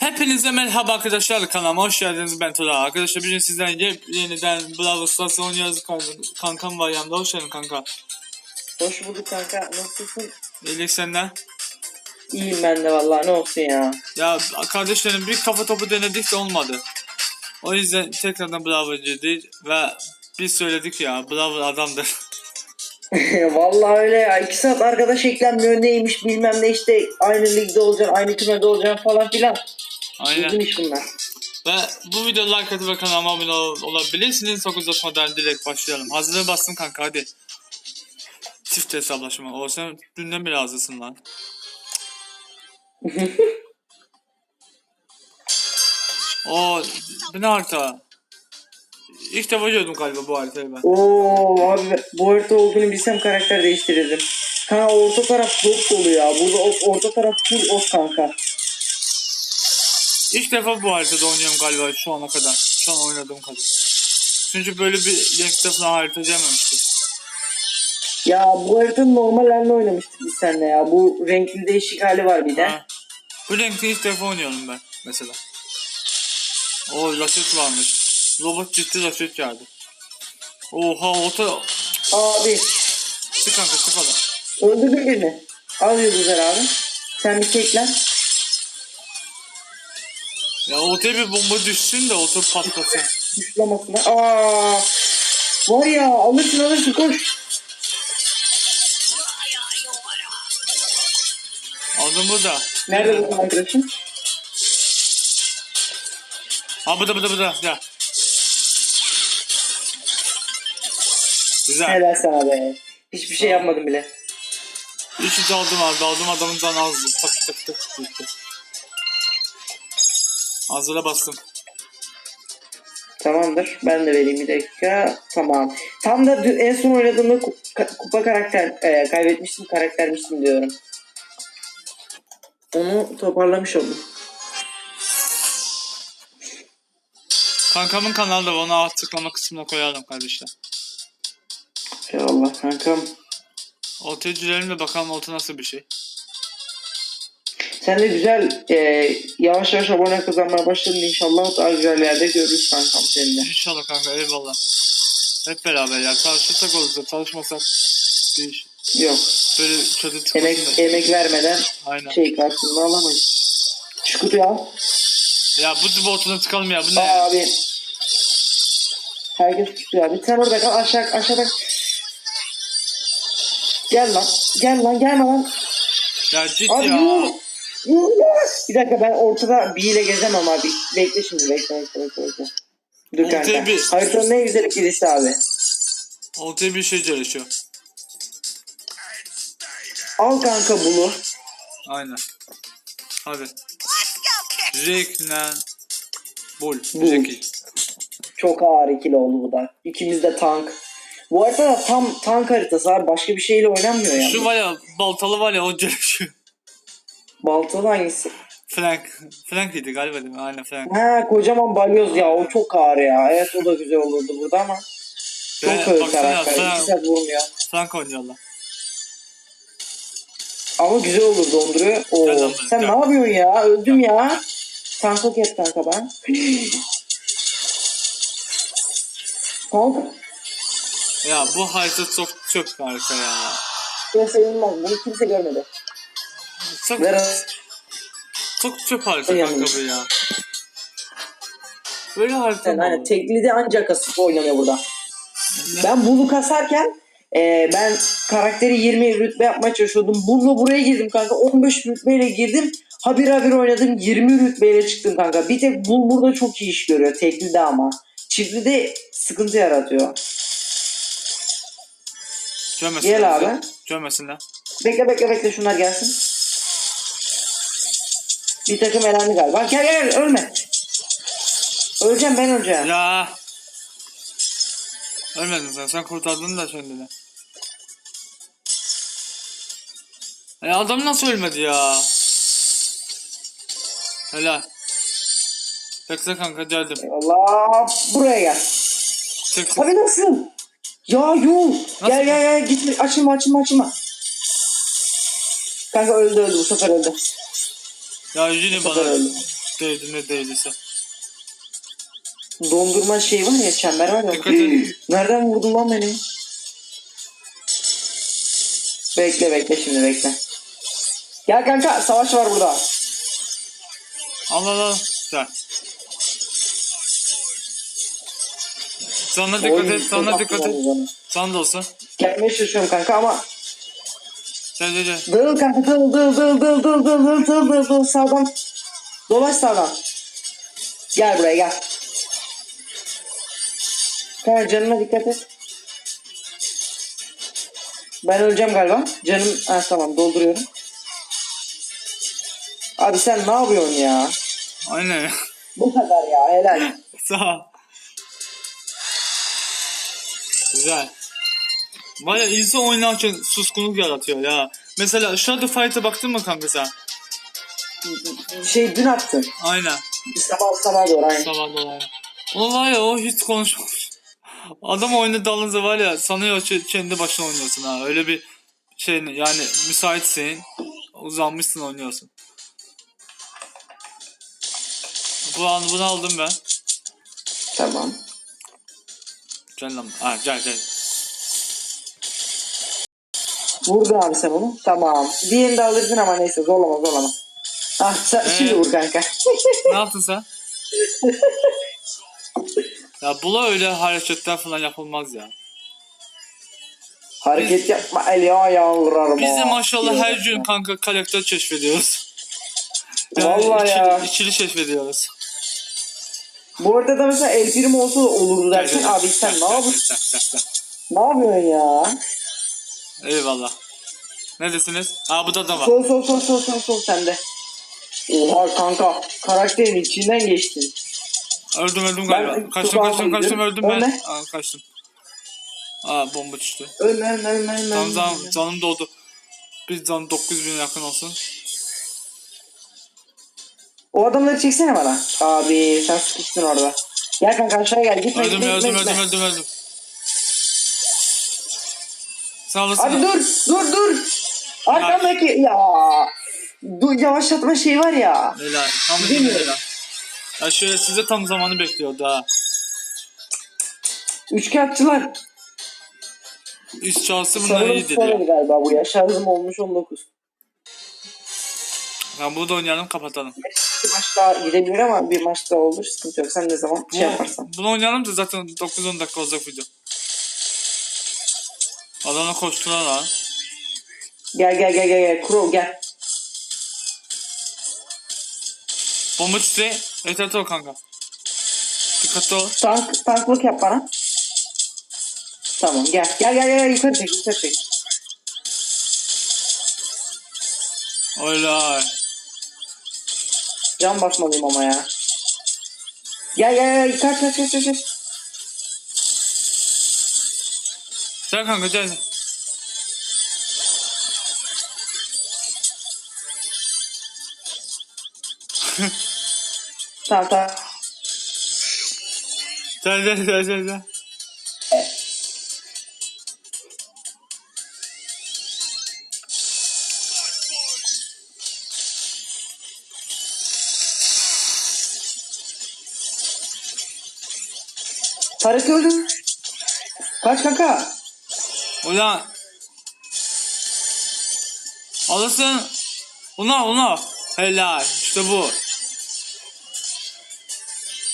Hepinize merhaba arkadaşlar kanalıma hoş geldiniz ben Tura. Arkadaşlar bugün sizden yep- yeniden Brawl Stars oynuyoruz. Kan- Kankam var yanımda hoş geldin kanka. Hoş bulduk kanka. Nasılsın? İyilik senden. İyiyim ben de vallahi ne olsun ya. Ya kardeşlerim bir kafa topu denedik de olmadı. O yüzden tekrardan Bravo girdik ve biz söyledik ya Bravo adamdır. vallahi öyle ya. İki saat arkadaş eklenmiyor neymiş bilmem ne işte aynı ligde olacaksın aynı kümede olacaksın falan filan. Aynen. iş bunlar. Ve bu videoda like atıp ve kanalıma abone ol- olabilirsiniz. Çok uzatmadan direkt başlayalım. Hazırlığı bastın kanka hadi. Çift hesaplaşma. O sen dünden beri hazırsın lan. o bu ne harita? İlk defa gördüm galiba bu haritayı ben. Oo abi bu harita olduğunu bilsem karakter değiştirirdim. Kanka orta taraf dop dolu ya. Burada o- orta taraf full ot kanka. İlk defa bu haritada oynuyorum galiba şu ana kadar. Şu an oynadığım kadar. Çünkü böyle bir renkte falan harita gelmemişti. Ya bu haritanın normal halini oynamıştık biz seninle ya. Bu renkli değişik hali var bir de. Ha. Bu renkte ilk defa oynuyorum ben mesela. O raşet varmış. Robot ciddi raşet geldi. Oha ota... Abi Çık kanka çık adam. öldürdün birini. Al Yıldızlar abi. Sen bir teklen. Ya otaya bir bomba düşsün de ota patlasın. Tuşlamasına. Aa, var ya alırsın alırsın koş. Aldım burada. Nerede bu arkadaşın? Ha burada burada burada. Gel. Güzel. Helal sana be. Hiçbir şey yapmadım bile. İki daldım abi. Daldım adamın canı azdı. Tak tak tak gitti. Hazıra bastım. Tamamdır. Ben de vereyim bir dakika. Tamam. Tam da en son oynadığımda kupa karakter e, kaybetmiştim karaktermiştim diyorum. Onu toparlamış oldum. Kankamın kanalı da onu açıklama kısmına koyalım kardeşler. Eyvallah kankam. Ortaya girelim de bakalım orta nasıl bir şey. Sen de güzel e, yavaş yavaş abone kazanmaya başladın inşallah daha güzel yerde görürüz kankam seninle. İnşallah kanka eyvallah. Hep beraber ya. Çalışırsak olur da çalışmasak bir iş. Yok. Böyle çıkmasın Emek, da. emek vermeden Aynen. şey karşılığını alamayız. Şu kutuyu al. Ya bu ortadan çıkalım ya. Bu ne? ya? Abi. Herkes tutuyor abi. Sen orada kal aşağı aşağıda. Gel lan. Gel lan gelme lan. Ya git Abi ya. yuh. Bir dakika ben ortada bir ile gezemem abi. Bekle şimdi bekle bekle bekle. bekle. Dur Ortaya kanka. bir- Haritanın en güzel ikilisi abi. Ortaya bir şey çalışıyor. Al kanka bunu. Aynen. Hadi. Reknen. Bul. Bul. Zeki. Çok ağır ikili oldu bu da. İkimiz de tank. Bu arada da tam tank haritası abi. Başka bir şeyle oynanmıyor yani. Şu var ya baltalı var ya o çalışıyor. Baltalı hangisi? Frank. Frank idi galiba değil mi? Aynen Frank. Ha kocaman balyoz ya o çok ağır ya. Evet o da güzel olurdu burada ama çok Ve ağır baksana, karakter. Frank- İki saat vurmuyor. Frank oynuyorlar. Ama güzel olur donduruyor. Oo. Gel lan Sen ne yapıyorsun ya? Öldüm ya. Tankok et kanka ben. Kanka. Ya bu harita çok çok harika ya. Ben sevinmem. Bunu kimse görmedi. Çok Ver. çok harika Ay, kanka bu ya. Böyle harita mı hani teklide ancak asıp oynanıyor burada. Ben bunu kasarken e, ben karakteri 20 rütbe yapmaya çalışıyordum. Bununla buraya girdim kanka. 15 rütbeyle girdim. Habir habir oynadım. 20 rütbeyle çıktım kanka. Bir tek bul burada çok iyi iş görüyor. Teklide ama. Çiftlide sıkıntı yaratıyor. Görmesinler. Gel abi. Görmesinler. Bekle bekle bekle şunlar gelsin. Bir takım elendi galiba. Gel gel gel, ölme. Öleceğim ben öleceğim. Ya. Ölmedin sen. Sen kurtardın da de. Ya adam nasıl ölmedi ya? Helal. Bekle kanka geldim. Allah buraya gel. Çık. Abi nasıl? Ya yuh. Gel gel gel gitme açılma açılma açılma. Kanka öldü öldü bu sefer öldü. Ya yine Bu sefer bana. öldü. değdi ne değdiyse. Dondurma şey var ya çember var ya. Dikkat edin. Nereden vurdun lan beni? Bekle bekle şimdi bekle. Gel kanka savaş var burada. Al al al. Gel. Sana dikkat Oy, et, sana dikkat et. Sana da olsun. Gelmeye çalışıyorum kanka ama Gel gel gel. Dıl kanka dıl dıl dıl dıl dıl dıl dıl dıl dıl dıl sağdan. Dolaş sağdan. Gel buraya gel. Kanka canına dikkat et. Ben öleceğim galiba. Canım ha, tamam dolduruyorum. Abi sen ne yapıyorsun ya? Aynen. Bu kadar ya helal. Sağ ol. Güzel. Var ya insan oynarken suskunluk yaratıyor ya. Mesela Shadow Fight'a baktın mı kanka sen? Şey dün attın. Aynen. Sabah sabah doğru aynen. Sabah dolayı. O var ya o hiç konuşmamış. Adam oyunu dalınca var ya sanıyor ki kendi başına oynuyorsun ha. Öyle bir şey yani müsaitsin. Uzanmışsın oynuyorsun. Bu an bunu aldım ben. Tamam. Gel lan. Ha gel gel. Vurdun abi sen onu. Tamam. Diğerini de alırsın ama neyse zorlama zorlama. Ah sen Ee? şimdi vur kanka. Ne yaptın sen? ya bula öyle hareketler falan yapılmaz ya. Hareket yapma el ayağı vurarım. Biz de maşallah her gün kanka karakter keşfediyoruz. Vallahi ikili, ya. ikili keşfediyoruz. Bu arada da mesela El Primo olsa da olurdu dersin. Abi sen ne yapıyorsun? Ne yapıyorsun ya? Eyvallah. Ne desiniz? Aa bu da da var. Sol sol sol sol sol sol sende. Oha kanka karakterin içinden geçtin. Öldüm öldüm Ben galiba. Kaçtım tuzağa kaçtım kaçtım girdim. öldüm ben. Aa, kaçtım. Aa bomba düştü. Ölme ölme ölme ölme. Canım, ölme, canım, doldu. Bir can 9000 yakın olsun. O adamları çeksene bana. Abi sen sıkıştın orada. Gel kanka aşağıya gel. Gitme Öldüm gitme öldüm gitme. öldüm gitme. öldüm öldüm. Sağ olasın. Abi dur dur dur. Arkamdaki ya. Dur, yavaşlatma şey var ya. Helal. Tam Değil mi? helal. Ya şöyle size tam zamanı bekliyordu ha. Üçkağıtçılar. Üst şansı Sanırım iyidir sonradı ya. galiba bu ya. Şarjım olmuş 19. Ya burada oynayalım kapatalım. Bir maç daha gidebilir ama bir maç daha olur. Sıkıntı yok. Sen ne zaman Bu, şey yaparsan. bunu oynayalım da zaten 9-10 dakika olacak video. Adana koştular lan. Gel gel gel gel gel. Kuro gel. Bomba çiçeği. Evet ol kanka. Dikkatli ol. Tank, tanklık yap bana. Tamam gel. Gel gel gel yukarı çek yukarı çek. Öyle. Can basmalıyım ama ya. Gel gel gel kaç kaç kaç kaç. Gel kanka gel. Tamam tamam. Gel gel gel gel. gel. Tarık öldü. Kaç kanka. Ulan. Alırsın. Una una. Helal. İşte bu.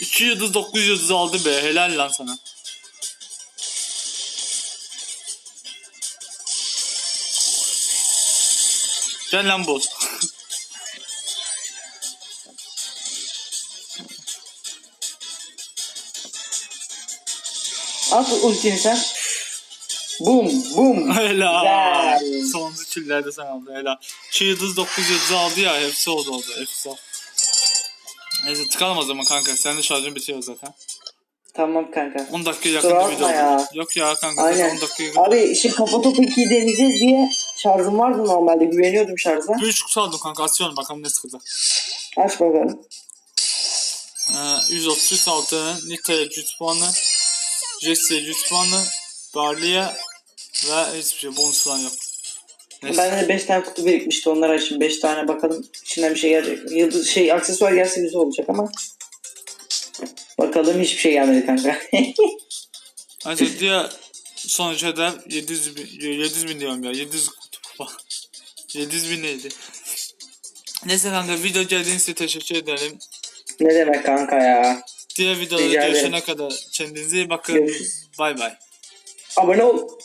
2 yıldız 9 yıldız aldı be. Helal lan sana. Gel lan bu. At ultini sen. Bum bum. Helal. Güzel. Sonuncu sen aldın helal. 2 yıldız 9 yıldız aldı ya hepsi oldu oldu. Hepsi. Neyse tıkalım o zaman kanka. Senin de şarjın bitiyor zaten. Tamam kanka. 10 dakika Kusura yakın bir video bakma oldu. ya. Yok ya kanka Aynen. 10 dakika yakın. Abi şimdi kafa topu 2'yi deneyeceğiz diye şarjım vardı normalde. Güveniyordum şarja. Bir üç kutu aldım kanka atıyorum bakalım ne sıkıldı. Aç bakalım. Ee, 133 altının Nita'ya 100 puanı. Jesse'ye 100 puanı. Barley'e ve hiçbir şey bonus falan yok. Neyse. Bende de 5 tane kutu birikmişti onları açayım. 5 tane bakalım içinden bir şey gelecek. Yıldız şey aksesuar gelse güzel olacak ama. Bakalım hiçbir şey gelmedi kanka. Neyse diğer sonuç hedef 700 bin, 700 bin diyorum ya 700 bak 700 bin neydi? Neyse kanka video geldiğiniz için teşekkür ederim. ne demek kanka ya. Diğer Rica ederim. görüşene kadar kendinize iyi bakın. Görüşürüz. Bay bay. Abone ol.